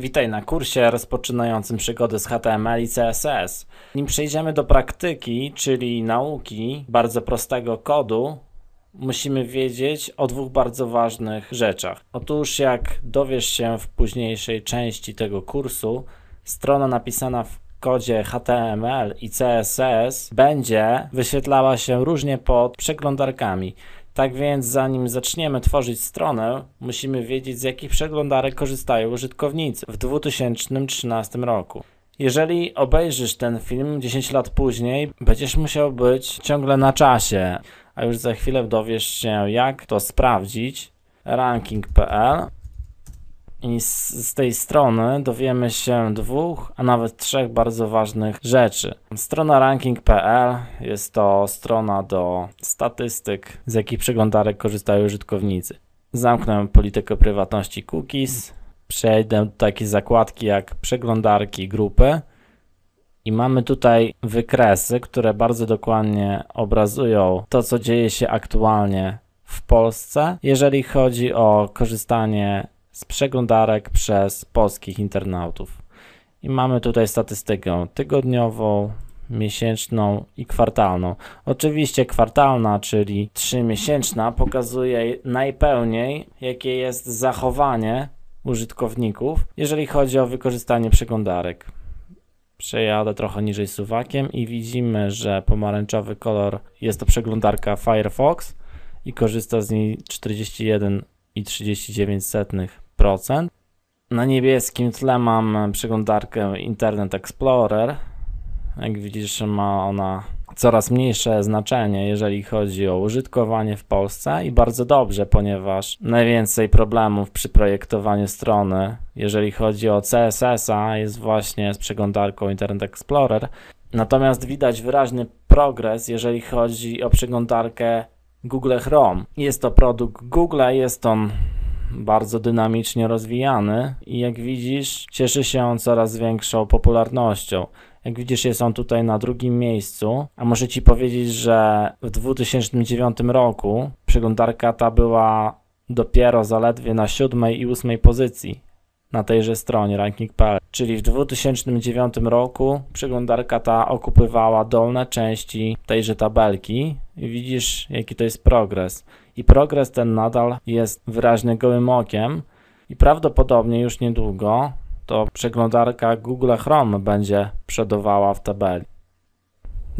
Witaj na kursie rozpoczynającym przygody z HTML i CSS. Nim przejdziemy do praktyki, czyli nauki bardzo prostego kodu, musimy wiedzieć o dwóch bardzo ważnych rzeczach. Otóż, jak dowiesz się w późniejszej części tego kursu, strona napisana w kodzie HTML i CSS będzie wyświetlała się różnie pod przeglądarkami. Tak więc zanim zaczniemy tworzyć stronę, musimy wiedzieć z jakich przeglądarek korzystają użytkownicy w 2013 roku. Jeżeli obejrzysz ten film 10 lat później, będziesz musiał być ciągle na czasie, a już za chwilę dowiesz się jak to sprawdzić. Ranking.pl i z, z, tej strony dowiemy się dwóch, a nawet trzech bardzo ważnych rzeczy. Strona ranking.pl jest to strona do statystyk, z jakich przeglądarek korzystają użytkownicy. Zamknę politykę prywatności cookies, przejdę do takiej zakładki jak przeglądarki grupy i mamy tutaj wykresy, które bardzo dokładnie obrazują to, co dzieje się aktualnie w Polsce, jeżeli chodzi o korzystanie z przeglądarek przez polskich internautów. I mamy tutaj statystykę tygodniową, miesięczną i kwartalną. Oczywiście kwartalna, czyli 3-miesięczna, pokazuje najpełniej, jakie jest zachowanie użytkowników, jeżeli chodzi o wykorzystanie przeglądarek. Przejadę trochę niżej suwakiem i widzimy, że pomarańczowy kolor jest to przeglądarka Firefox i korzysta z niej 41,39%. Na niebieskim tle mam przeglądarkę Internet Explorer. Jak widzisz, ma ona coraz mniejsze znaczenie, jeżeli chodzi o użytkowanie w Polsce i bardzo dobrze, ponieważ najwięcej problemów przy projektowaniu strony, jeżeli chodzi o CSS-a, jest właśnie z przeglądarką Internet Explorer. Natomiast widać wyraźny progres, jeżeli chodzi o przeglądarkę Google Chrome. Jest to produkt Google, jest on bardzo dynamicznie rozwijany i jak widzisz, cieszy się on coraz większą popularnością. Jak widzisz, jest on tutaj na drugim miejscu, a muszę Ci powiedzieć, że w 2009 roku przeglądarka ta była dopiero zaledwie na siódmej i ósmej pozycji na tejże stronie ranking.pl, czyli w 2009 roku przeglądarka ta okupywała dolne części tejże tabelki i widzisz jaki to jest progres. I progres ten nadal jest wyraźny gołym okiem i prawdopodobnie już niedługo to przeglądarka Google Chrome będzie przodowała w tabeli.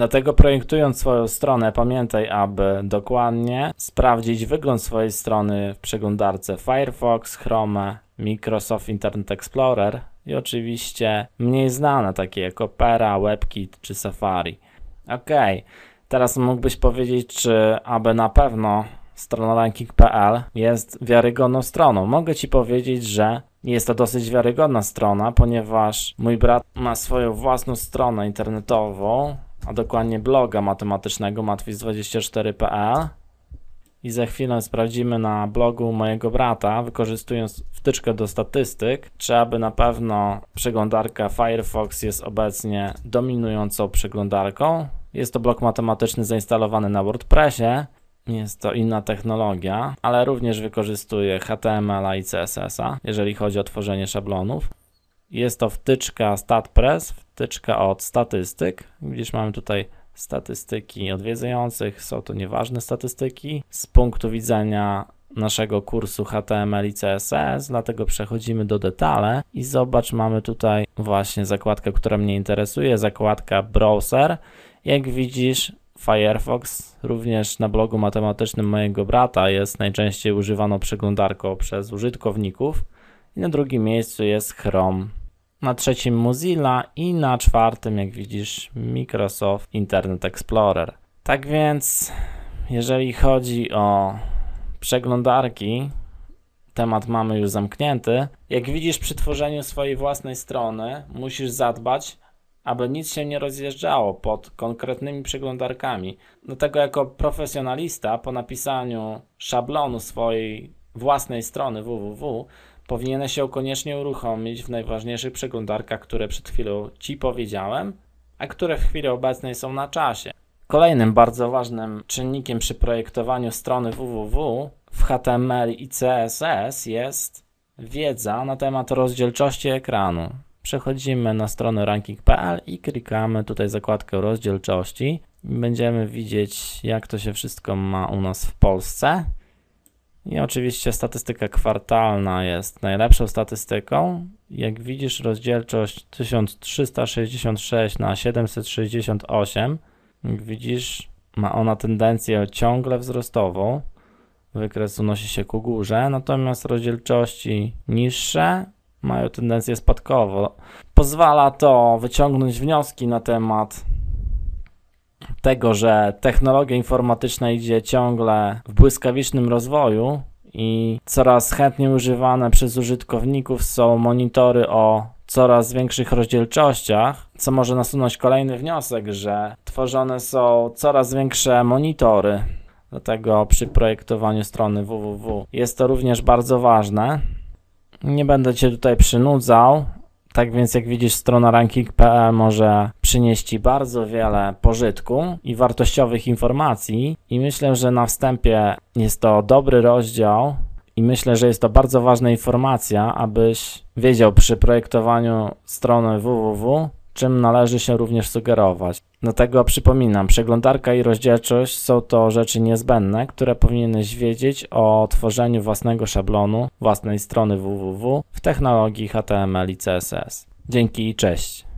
Dlatego projektując swoją stronę, pamiętaj, aby dokładnie sprawdzić wygląd swojej strony w przeglądarce Firefox, Chrome, Microsoft Internet Explorer i oczywiście mniej znane takie jak Opera, WebKit czy Safari. Ok, teraz mógłbyś powiedzieć, czy aby na pewno strona ranking.pl jest wiarygodną stroną. Mogę Ci powiedzieć, że jest to dosyć wiarygodna strona, ponieważ mój brat ma swoją własną stronę internetową, a dokładnie bloga matematycznego matwis24.pl i za chwilę sprawdzimy na blogu mojego brata, wykorzystując wtyczkę do statystyk, czy aby na pewno przeglądarka Firefox jest obecnie dominującą przeglądarką. Jest to blok matematyczny zainstalowany na WordPressie. Jest to inna technologia, ale również wykorzystuje HTML i CSS-a, jeżeli chodzi o tworzenie szablonów. Jest to wtyczka StatPress, wtyczka od statystyk. Widzisz, mamy tutaj statystyki odwiedzających, są to nieważne statystyki z punktu widzenia naszego kursu HTML i CSS, dlatego przechodzimy do detale i zobacz, mamy tutaj właśnie zakładkę, która mnie interesuje, zakładka browser. Jak widzisz, Firefox również na blogu matematycznym mojego brata jest najczęściej używaną przeglądarką przez użytkowników i na drugim miejscu jest Chrome na trzecim Mozilla i na czwartym, jak widzisz, Microsoft Internet Explorer. Tak więc, jeżeli chodzi o przeglądarki, temat mamy już zamknięty. Jak widzisz, przy tworzeniu swojej własnej strony musisz zadbać, aby nic się nie rozjeżdżało pod konkretnymi przeglądarkami. Dlatego, jako profesjonalista, po napisaniu szablonu swojej własnej strony www, powinieneś się koniecznie uruchomić w najważniejszych przeglądarkach, które przed chwilą Ci powiedziałem, a które w chwili obecnej są na czasie. Kolejnym bardzo ważnym czynnikiem przy projektowaniu strony www w HTML i CSS jest wiedza na temat rozdzielczości ekranu. Przechodzimy na stronę ranking.pl i klikamy tutaj zakładkę rozdzielczości. Będziemy widzieć, jak to się wszystko ma u nas w Polsce. I oczywiście statystyka kwartalna jest najlepszą statystyką. Jak widzisz, rozdzielczość 1366 na 768. Jak widzisz, ma ona tendencję ciągle wzrostową. Wykres unosi się ku górze, natomiast rozdzielczości niższe mają tendencję spadkową. Pozwala to wyciągnąć wnioski na temat tego, że technologia informatyczna idzie ciągle w błyskawicznym rozwoju i coraz chętniej używane przez użytkowników są monitory o coraz większych rozdzielczościach, co może nasunąć kolejny wniosek, że tworzone są coraz większe monitory. Dlatego przy projektowaniu strony www jest to również bardzo ważne. Nie będę Cię tutaj przynudzał, tak więc jak widzisz strona ranking.pl może przynieść Ci bardzo wiele pożytku i wartościowych informacji i myślę, że na wstępie jest to dobry rozdział i myślę, że jest to bardzo ważna informacja, abyś wiedział przy projektowaniu strony www, czym należy się również sugerować. Dlatego przypominam, przeglądarka i rozdzielczość są to rzeczy niezbędne, które powinieneś wiedzieć o tworzeniu własnego szablonu, własnej strony www w technologii HTML i CSS. Dzięki i cześć.